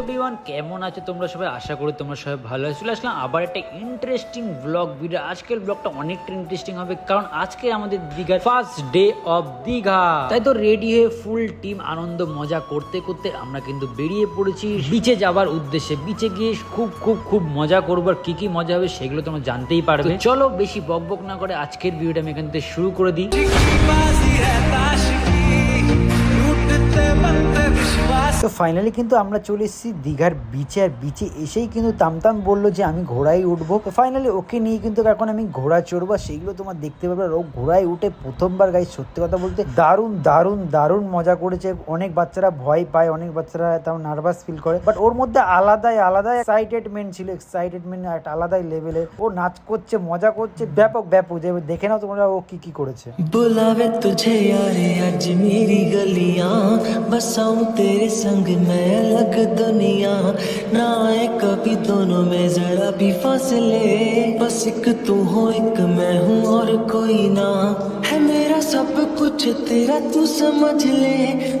Everyone কেমন আছো তোমরা সবাই? আশা করি তোমরা সবাই ভালো আছো। চলে আসলাম আবার একটা ইন্টারেস্টিং ব্লগ ভিডিও আজকের ব্লগটা অনেকটা ইন্টারেস্টিং হবে, কারণ আজকে আমাদের দীঘার ফার্স্ট ডে অফ দীঘা। তাই তো রেডি হয়ে ফুল টিম আনন্দ, মজা করতে করতে আমরা কিন্তু বেরিয়ে পড়েছি। বিচে যাবার উদ্দেশ্যে। বিচে গিয়ে খুব খুব খুব মজা করব। আর কি কি মজা হবে সেগুলো তোমরা জানতেই পারবে। চলো বেশি বক বক না করে আজকের ভিডিওটা আমি এখান থেকে শুরু করে দিই। তো ফাইনালি কিন্তু আমরা চলে এসেছি দীঘার বিচে আর বিচে এসেই কিন্তু তামতাম বলল যে, আমি ঘোড়ায় উঠবো। তো ফাইনালি ওকে নিয়ে কিন্তু এখন আমি ঘোড়া চড়বো। সেইগুলো তোমার দেখতে পাবে। আর ও ঘোড়ায় উঠে প্রথমবার গাই সত্যি কথা বলতে দারুণ দারুণ দারুণ মজা করেছে। অনেক বাচ্চারা ভয় পায়, অনেক বাচ্চারা তেমন নার্ভাস ফিল করে। বাট ওর মধ্যে আলাদাই আলাদাই এক্সাইটেডমেন্ট ছিল। এক্সাইটেডমেন্ট একটা আলাদাই লেভেলে ও নাচ করছে, মজা করছে। ব্যাপক ব্যাপক। যে দেখে নাও তোমরা ও কি কি করেছে। বোলাবে তুঝে আজ মেরি গলিয়া বসাও তেরে संग मैं अलग दुनिया ना आए कभी दोनों में जरा भी फासले बस एक तू हो एक मैं हूँ और कोई ना है मेरा सब कुछ तेरा तू समझ ले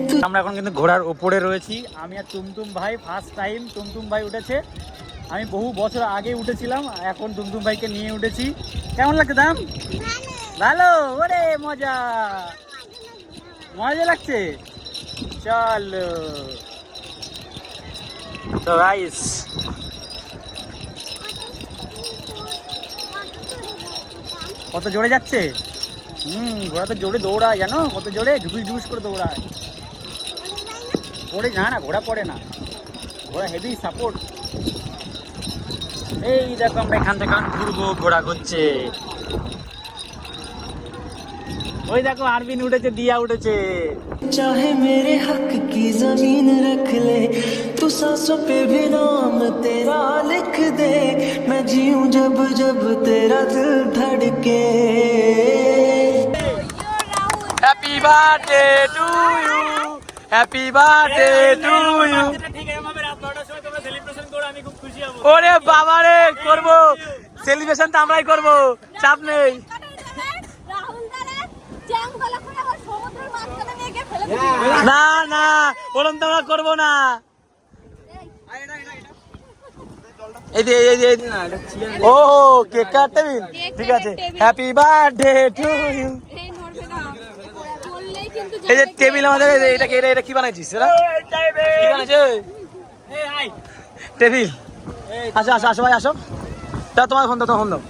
तू আমরা এখন কিন্তু ঘোড়ার ওপরে রয়েছি আমি আর টুমটুম ভাই ফার্স্ট টাইম টুমটুম ভাই উঠেছে আমি বহু বছর আগে উঠেছিলাম এখন টুমটুম ভাইকে নিয়ে উঠেছি কেমন লাগছে দাম ভালো ওরে মজা মজা লাগছে চলো তো গাইস কত জোরে যাচ্ছে? হুম ঘোড়া তো জোরে দৌড়ায় জানো? কত জোরে? ঝুকুস ঝুকুস করে দৌড়ায়। পড়ে না না ঘোড়া পড়ে না। ঘোড়া হেভি সাপোর্ট এই দেখো আমরা এখান থেকে ঘুরবো ঘোড়া ঘুরছে। ওই দেখো আরবিন উঠেছে দিয়া উঠেছে। चाहे मेरे हक की जमीन रख ले तू सांसों पे भी नाम तेरा लिख दे मैं जीऊं जब जब तेरा दिल धड़के happy birthday to you happy birthday to you ওরে বাবা রে করবো সেলিব্রেশন তো আমরাই করবো চাপ নেই না না ওরম তো আমরা করব না। এই যে এই যে এই যে না, এটা চিকেন- ও কেক কাটতে ঠিক আছে। হ্যাপি বার্থডে টু ইউ এই নড়বে না। বললেই কিন্তু এই যে টেবিল আমাদের এটা এটা এটা কি বানাইছিস কি বানাইছে? টেবিল। আসো আসো আসো ভাই আসো। তা তোমার ফোন দাও তোমার ফোন দাও।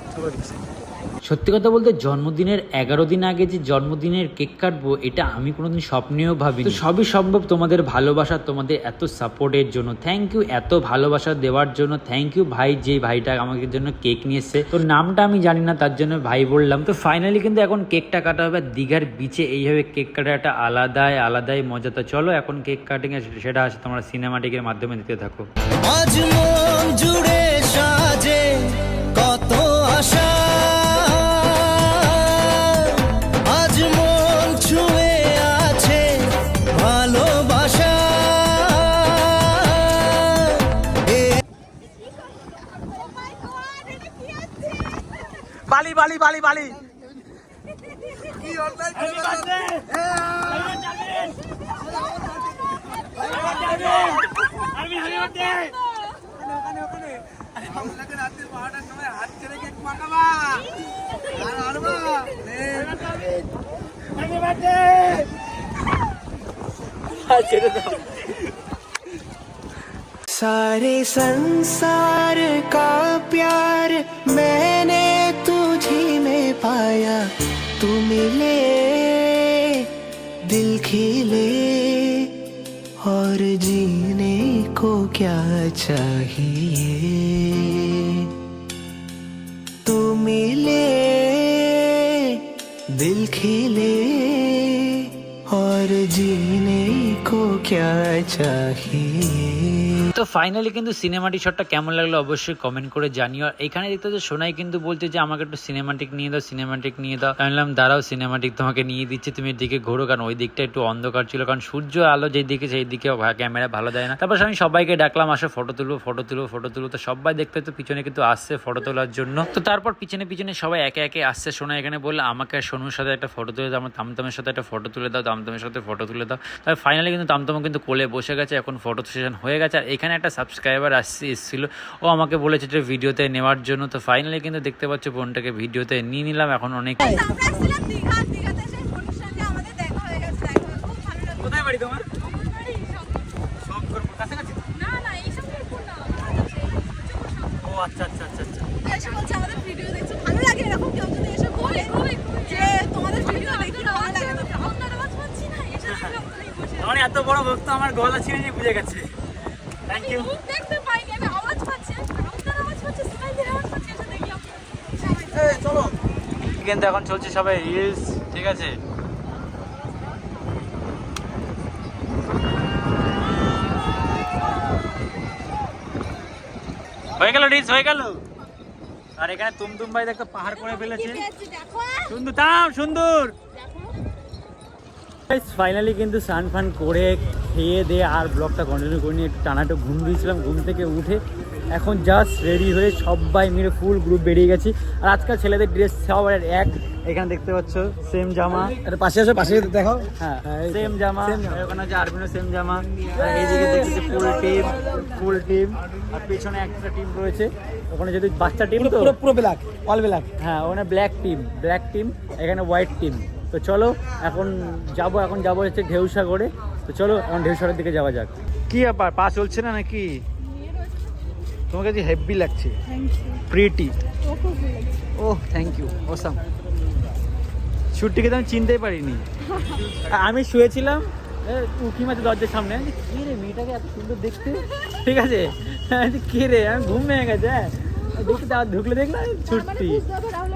সত্যি কথা বলতে জন্মদিনের এগারো দিন আগে যে জন্মদিনের কেক কাটবো এটা আমি কোনোদিন স্বপ্নেও ভাবিনি। তো সবই সম্ভব তোমাদের ভালোবাসা তোমাদের এত সাপোর্টের জন্য। থ্যাংক ইউ এত ভালোবাসা দেওয়ার জন্য। থ্যাংক ইউ ভাই যে ভাইটা আমাদের জন্য কেক নিয়ে এসছে। তো নামটা আমি জানি না তার জন্য ভাই বললাম। তো ফাইনালি কিন্তু এখন কেকটা কাটা হবে দীঘার বিচে এইভাবে কেক কাটা একটা আলাদাই আলাদাই মজা। তো চলো এখন কেক কাটিং সেটা আছে তোমরা সিনেমাটিকের মাধ্যমে দেখতে থাকো। আজ মন জুড়ে সাজে কত আশা। बाली बाली सारे संसार का प्यार मैंने पाया, तू मिले, दिल खिले। और जीने को क्या चाहिए? तू मिले, दिल खिले। और जीने को क्या चाहिए তো ফাইনালি কিন্তু সিনেমাটিক শটটা কেমন লাগলো অবশ্যই কমেন্ট করে জানিও আর এখানে দেখতে হচ্ছে সোনাই কিন্তু বলছে যে আমাকে একটু সিনেমাটিক নিয়ে দাও সিনেমাটিক নিয়ে দাও আমি বললাম দাঁড়াও সিনেমাটিক তোমাকে নিয়ে দিচ্ছে তুমি এদিকে ঘোরো কারণ ওই দিকটা একটু অন্ধকার ছিল কারণ সূর্য আলো যেই দিকে সেই দিকে ক্যামেরা ভালো দেয় না তারপর আমি সবাইকে ডাকলাম আসো ফটো তুলবো ফটো তুলবো ফটো তুলবো তো সবাই দেখতে তো পিছনে কিন্তু আসছে ফটো তোলার জন্য তো তারপর পিছনে পিছনে সবাই একে একে আসছে সোনা এখানে বললো আমাকে আর সোনুর সাথে একটা ফটো তুলে দাও আমার তামতামের সাথে একটা ফটো তুলে দাও তামতামের সাথে ফটো তুলে দাও তাই ফাইনালি কিন্তু তামতাম কিন্তু কোলে বসে গেছে এখন ফটো সেশন হয়ে গেছে আর এখানে একটা সাবস্ক্রাইবার আসছে এসেছিল। ও আমাকে বলেছে যে ভিডিওতে নেওয়ার জন্য তো ফাইনালি কিন্তু দেখতে পাচ্ছ বোনটাকে ভিডিওতে নিয়ে নিলাম এখন অনেক আমরা এসেছিলাম দীঘা দীঘাতে সেই বোনের সঙ্গে আমাদের দেখা গেছে দেখা খুব ভালো লাগল। কোথায় বাড়ি তোমার? আমার বাড়ি সব- না না এইসব এরকম না ও আচ্ছা আচ্ছা আচ্ছা আচ্ছা। এসে বলছে আমাদের ভিডিও দেখছ ভালো লাগে এরকম কেউ যদি এসে বলে যে তোমাদের ভিডিও দেখি ভালো লাগে তো আপনার আওয়াজ পাচ্ছি না এসে দেখলাম ওখানেই বসে আমার এত বড় ভক্ত আমার গলা ছিঁড়ে নিয়ে বুঝে গেছে। থ্যাংক ইউ দেখতে পাইনি আমি আওয়াজ পাচ্ছি আপনার আওয়াজ পাচ্ছি স্মাইলের আওয়াজ পাচ্ছি এসে দেখি আপনার। কিন্তু এখন চলছে সবাই রিলস ঠিক আছে? হয়ে গেল রিলস হয়ে গেল। আর এখানে তুমতুম ভাই একটা পাহাড় করে ফেলেছে। সুন্দর তাম সুন্দর। ফাইনালি কিন্তু স্নান ফান করে খেয়ে দিয়ে আর ব্লগটা কন্টিনিউ করিনি একটু টানা একটু ঘুম দিয়েছিলাম ঘুম থেকে উঠে এখন জাস্ট রেডি হয়ে সবাই মিলে ফুল গ্রুপ বেরিয়ে গেছি। আর আজকাল ছেলেদের ড্রেস সবার এক। এখানে দেখতে পাচ্ছ সেম জামা। এটা পাশে আসো পাশে দেখো। হ্যাঁ সেম জামা। ওখানে আছে আরবিনো সেম জামা। আর এইদিকে দেখছি ফুল টিম ফুল টিম আর পেছনে একটা টিম রয়েছে। ওখানে যদি বাচ্চা টিম তো পুরো পুরো ব্ল্যাক অল ব্ল্যাক হ্যাঁ ওখানে ব্ল্যাক টিম ব্ল্যাক টিম এখানে হোয়াইট টিম তো চলো এখন যাব এখন যাব হচ্ছে ঢেউসাগরে। তো চলো এখন ঢেউসাগরের দিকে যাওয়া যাক। কি ব্যাপার? পা চলছে না নাকি? তোমাকে যে হেভি লাগছে। প্রিটি ও থ্যাংক ইউ ওসাম ছুটিকে তো আমি চিনতেই পারিনি। আমি শুয়েছিলাম উকি মাঝে দরজার সামনে। কে রে মেয়েটাকে এত সুন্দর দেখতে? ঠিক আছে? কে রে আমি ঘুম ভেঙে গেছে। হ্যাঁ দেখতে আবার ঢুকলে দেখলাম ছুটতি নেচে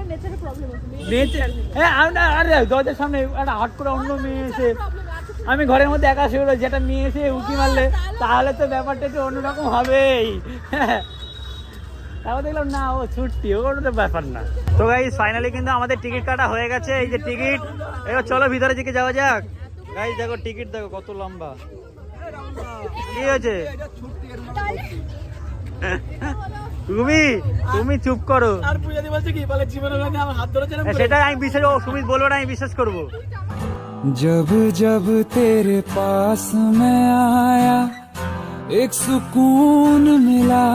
হ্যাঁ আমি না আরে দরজার সামনে একটা হট করে অন্য মেয়ে এসে আমি ঘরের মধ্যে একা শুয়ে যেটা মেয়ে এসে উকি মারলে তাহলে তো ব্যাপারটা একটু অন্যরকম হবেই। তারপর দেখলাম না ও ছুটতি ও কোনো তো ব্যাপার না। তো গাইজ ফাইনালি কিন্তু আমাদের টিকিট কাটা হয়ে গেছে এই যে টিকিট এবার চলো ভিতরে দিকে যাওয়া যাক। গাইজ দেখো টিকিট দেখো কত লম্বা। কি হয়েছে? তুমি তুমি চুপ করো আর পূজা দি বলছে কি বলে জীবনে আমার হাত ধরেছে না হ্যাঁ, সেটা আমি বিশ্বাস ও সুমিত বলবো না আমি বিশ্বাস করবো जब जब तेरे पास मैं आया एक सुकून मिला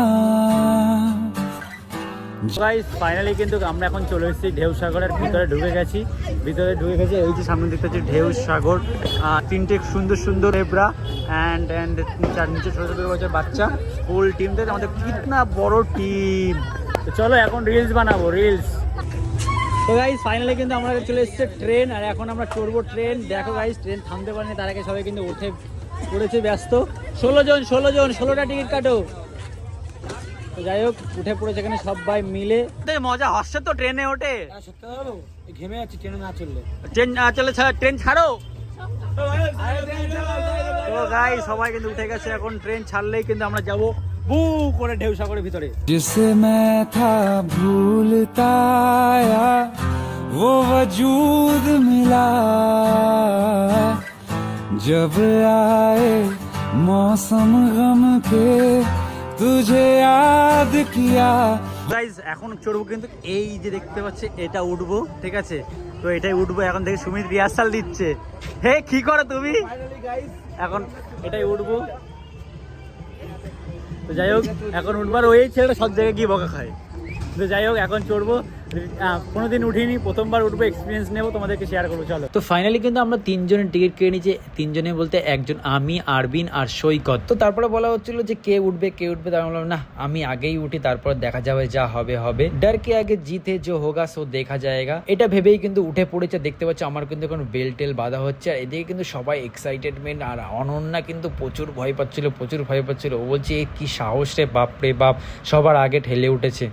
গাইস ফাইনালি কিন্তু আমরা এখন চলে এসেছি ঢেউ সাগরের ভিতরে ঢুকে গেছি। ভিতরে ঢুকে গেছি, এই যে সামনে দেখতে পাচ্ছি ঢেউ সাগর তিনটে সুন্দর সুন্দর এবরা অ্যান্ড অ্যান্ড চার নিচে ছোটো ছোটো বছর বাচ্চা ফুল টিম থেকে আমাদের কিতনা বড় টিম তো চলো এখন রিলস বানাবো রিলস তো গাইস ফাইনালি কিন্তু আমরা চলে এসেছে ট্রেন আর এখন আমরা চড়বো ট্রেন দেখো গাইস ট্রেন থামতে পারেনি, তার আগে সবাই কিন্তু উঠে পড়েছে ব্যস্ত। ষোলো জন ষোলো জন, ষোলোটা টিকিট কাটো। তো যাই হোক উঠে পড়েছে এখানে সবাই মিলে মজা হচ্ছে তো ট্রেনে ওঠে সত্যি বলো ঘেমে যাচ্ছি ট্রেনে না চললে ট্রেন আহ, চলে ছা- ট্রেন ছাড়ো তো গাই সবাই কিন্তু উঠে গেছে এখন ট্রেন ছাড়লেই কিন্তু আমরা যাব বু করে ঢেউ সাগরের ভিতরে जिसे मैं था भूलता आया वो वजूद मिला जब आए मौसम गम के तुझे याद किया গাইজ এখন চড়বো কিন্তু এই যে দেখতে পাচ্ছে এটা উঠবো ঠিক আছে তো এটাই উঠবো এখন থেকে সুমিত রিহার্সাল দিচ্ছে হে কি করো তুমি এখন এটাই উঠবো তো যাই হোক এখন উঠবার ওই ছেলেটা সব জায়গায় গিয়ে বকা খায় তো যাই হোক এখন চড়বো আহ, কোনোদিন উঠিনি প্রথমবার উঠবো এক্সপিরিয়েন্স নেব তোমাদেরকে শেয়ার করব চলো। তো ফাইনালি কিন্তু আমরা তিনজনের টিকিট কেটে নিয়েছি তিনজনে বলতে একজন আমি আরবিন আর সৈকত। তো তারপরে বলা হচ্ছিল যে কে উঠবে কে উঠবে তার বললাম না আমি আগেই উঠি তারপর দেখা যাবে যা হবে হবে। ডর কে আগে জিতে যে হোগা সো দেখা যায়গা। এটা ভেবেই কিন্তু উঠে পড়েছে দেখতে পাচ্ছ আমার কিন্তু এখন বেল টেল বাঁধা হচ্ছে। আর এদিকে কিন্তু সবাই এক্সাইটেডমেন্ট আর অনন্যা কিন্তু প্রচুর ভয় পাচ্ছিল প্রচুর ভয় পাচ্ছিল। ও বলছে "এ কি সাহস রে বাপ রে বাপ সবার আগে ঠেলে উঠেছে।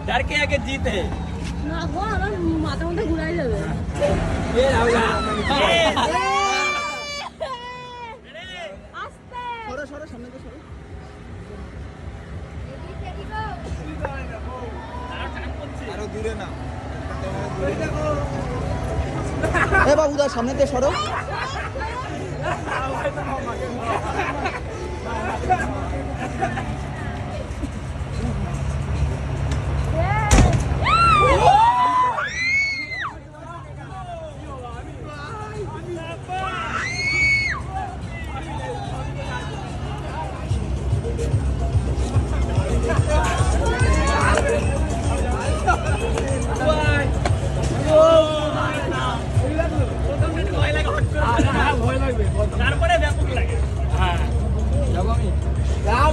বাবা, কি আগে জিতে না গো আমার মাথা মধ্যে ঘুরাই যাবে বাবু দা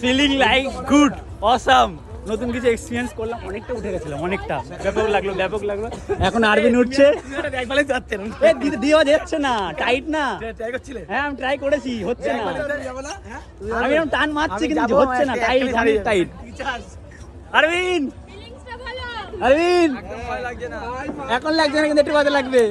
ফিলিং লাইক গুড অসাম নতুন কিছু এক্সপিরিয়েন্স করলাম। অনেকটা উঠে গেছিলাম অনেকটা। ব্যাপক লাগল ব্যাপক লাগল। এখন আরবিন উঠছে। দেওয়া যাচ্ছে না। টাইট না। হ্যাঁ আমি ট্রাই করেছি হচ্ছে না। আমি এরকম টান মারছি কিন্তু হচ্ছে না। টাইট টাইট আরবিন আরবিন এখন লাগছে না কিন্তু একটু বাদে লাগবে।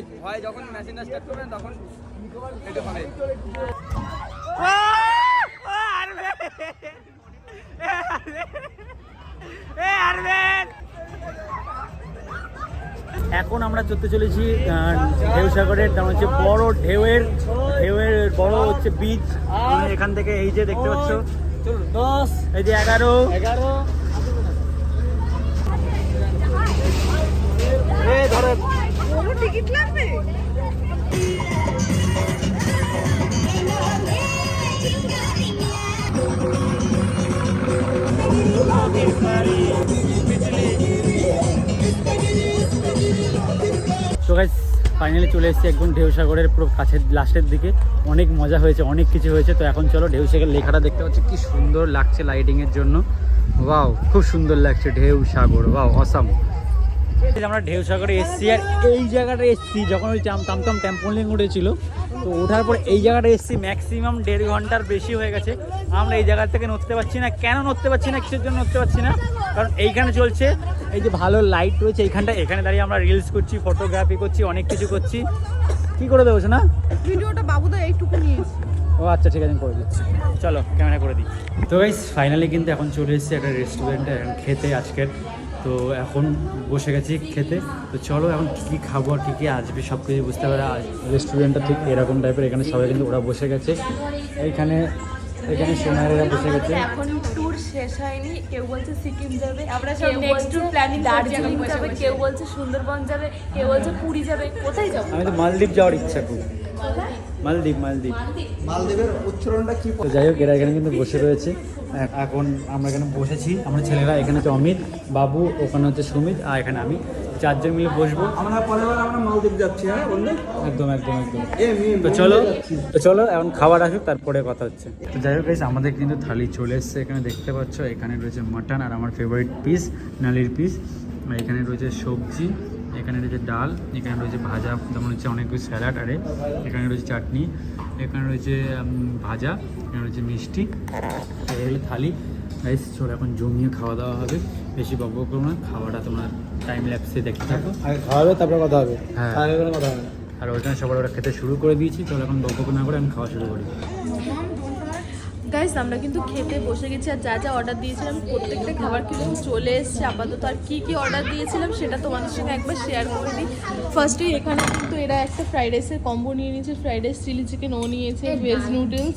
এখন আমরা চলতে চলেছি আহ, ঢেউ সাগরের তার হচ্ছে বড় ঢেউয়ের ঢেউয়ের বড় হচ্ছে বীজ এখান থেকে এই যে দেখতে পাচ্ছ দশ এই যে এগারো এগারো ফাইনালি চলে এসেছি একদম ঢেউ সাগরের পুরো কাছের লাস্টের দিকে। অনেক মজা হয়েছে, অনেক কিছু হয়েছে। তো এখন চলো ঢেউ সাগরের লেখাটা দেখতে পাচ্ছি, কি সুন্দর লাগছে লাইটিংয়ের জন্য। বাও খুব সুন্দর লাগছে ঢেউ সাগর ওয়াও অসাম আমরা ঢেউ সাগরে এসছি আর এই জায়গাটা এসছি, যখন ওই টাম টামটাম টেম্পলিং উঠেছিল তো ওঠার পর এই জায়গাটা এসছি ম্যাক্সিমাম দেড় ঘণ্টার বেশি হয়ে গেছে। আমরা এই জায়গা থেকে নড়তে পারছি না। কেন নড়তে পারছি না? কিসের জন্য নড়তে পারছি না? কারণ এইখানে চলছে এই যে ভালো লাইট রয়েছে এইখানটা এখানে দাঁড়িয়ে আমরা রিলস করছি ফটোগ্রাফি করছি অনেক কিছু করছি। কি করে দেবো না ভিডিওটা বাবুদা এইটুকু নিয়েছি। ও আচ্ছা ঠিক আছে আমি করে দিচ্ছি। চলো ক্যামেরা করে দিই। তো গাইস ফাইনালি কিন্তু এখন চলে এসেছি একটা রেস্টুরেন্টে খেতে আজকের। তো এখন বসে গেছি খেতে। তো চলো এখন কী কী খাব আর কী কী আসবে সব কিছু বুঝতে পারে রেস্টুরেন্টটা ঠিক এরকম টাইপের এখানে সবাই কিন্তু ওরা বসে গেছে। এইখানে এখানে সোনারেরা বসে গেছে। এখন ট্যুর শেষ হয়নি। কেউ বলছে সিকিম যাবে। আমরা সব কেউ next বলছে tour planning করছি দার্জিলিং যাবে কেউ বলছে সুন্দরবন যাবে কেউ বলছে পুরী যাবে। কোথায় যাব? আমি তো মালদ্বীপ যাওয়ার ইচ্ছা খুব। মালদ্বীপ মালদ্বীপ। তো যাই হোক এরা এখানে কিন্তু বসে রয়েছে। এখন আমরা এখানে বসেছি আমরা ছেলেরা এখানে হচ্ছে অমিত বাবু ওখানে হচ্ছে সুমিত আর এখানে আমি। চারজন মিলে বসবো। আমরা পরের বার আমরা মালদ্বীপ যাচ্ছি হ্যাঁ বন্ধু? একদম একদম একদম। তো চলো তো চলো এখন খাবার আসুক তারপরে কথা হচ্ছে। তো যাই হোক আমাদের কিন্তু থালি চলে এসছে এখানে দেখতে পাচ্ছ এখানে রয়েছে মাটন আর আমার ফেভারিট পিস নালির পিস আর এখানে রয়েছে সবজি এখানে রয়েছে ডাল এখানে রয়েছে ভাজা যেমন হচ্ছে অনেক কিছু স্যালাড আরে এখানে রয়েছে চাটনি। এখানে রয়েছে ভাজা এখানে রয়েছে মিষ্টি এই থালি। গাইস চলো এখন জমিয়ে খাওয়া দাওয়া হবে। বেশি বক বক করব না খাওয়াটা তোমার টাইম ল্যাপসে দেখতে থাকো। আগে খাওয়াবে তারপরে কথা হবে। হ্যাঁ। কথা হবে। আর ওইখানে সবার ওরা খেতে শুরু করে দিয়েছি চলো এখন বক বক না করে আমি খাওয়া শুরু করি। গাইস আমরা কিন্তু খেতে বসে গেছি আর যা যা অর্ডার দিয়েছিলাম, প্রত্যেকটা খাবার কিন্তু চলে এসছে। আপাতত আর কী কী অর্ডার দিয়েছিলাম সেটা তোমাদের সঙ্গে একবার শেয়ার করে দিই। ফার্স্টে এখানে কিন্তু এরা একটা ফ্রাইড রাইসের কম্বো নিয়ে নিয়েছে। ফ্রাইড রাইস চিলি চিকেন ও নিয়েছে ভেজ নুডলস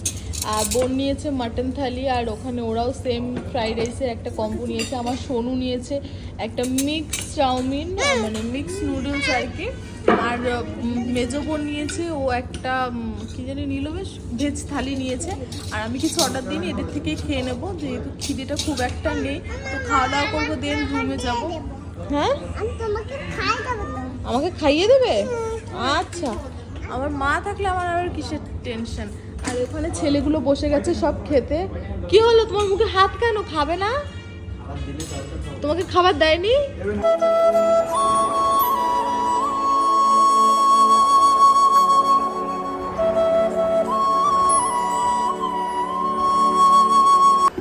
আর বোন নিয়েছে মাটন থালি আর ওখানে ওরাও সেম ফ্রাইড রাইসের একটা কম্বো নিয়েছে। আমার সোনু নিয়েছে একটা মিক্স চাউমিন মানে মিক্স নুডলস আর কি। আর মেজো বোন নিয়েছে ও একটা কি জানি নিল বেশ ভেজ থালি নিয়েছে। আর আমি কিছু অর্ডার দিইনি এদের থেকেই খেয়ে নেব। যেহেতু খিদেটা খুব একটা নেই তো খাওয়া দাওয়া করব দেন রুমে যাব। হ্যাঁ? আমাকে খাইয়ে দেবে? আচ্ছা। আমার মা থাকলে আমার আর কিসের টেনশন আর ওখানে ছেলেগুলো বসে গেছে সব খেতে। কি হলো? তোমার মুখে হাত কেন? খাবে না? তোমাকে খাবার দেয়নি?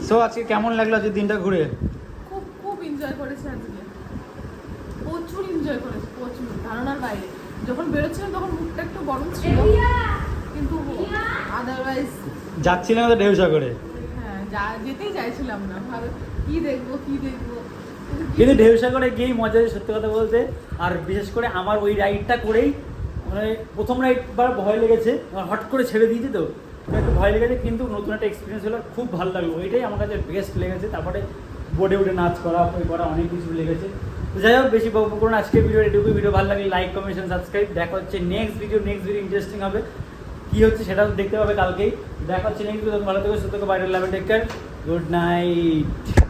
সো আজকে কেমন লাগল আজকে দিনটা ঘুরে? খুব খুব এনজয় করেছে আজকে। প্রচুর এনজয় করেছে প্রচুর। ধারণার বাইরে। যখন বেরোচ্ছিলাম তখন মুখটা একটু গরম ছিল। আদারওয়াইজ যাচ্ছিলাম তো ঢেউ সাগরে। হ্যাঁ যেতেই চাইছিলাম না। ভাবে কি দেখব কি দেখব? কিন্তু ঢেউসাগরে গিয়েই মজা সত্যি কথা বলতে। আর বিশেষ করে আমার ওই রাইডটা করেই মানে প্রথম রাইডবার ভয় লেগেছে হট করে ছেড়ে দিয়েছি তো। একটু ভয় লেগেছে কিন্তু নতুন একটা এক্সপিরিয়েন্স হলো খুব ভালো লাগল। ওইটাই আমার কাছে বেস্ট লেগেছে। তারপরে বোর্ডে উঠে নাচ করা ওই করা অনেক কিছু লেগেছে। তো যাই হোক বেশি বকবক করুন আজকে ভিডিও এটুকু ভিডিও ভালো লাগলে লাইক কমেন্ট সাবস্ক্রাইব দেখা হচ্ছে next video next video interesting হবে। কি হচ্ছে সেটা দেখতে পাবে কালকেই। দেখা হচ্ছে নাকি ভালো থেকে সুস্থ বাইরের বাইরে লাভে টেক কেয়ার। Good night.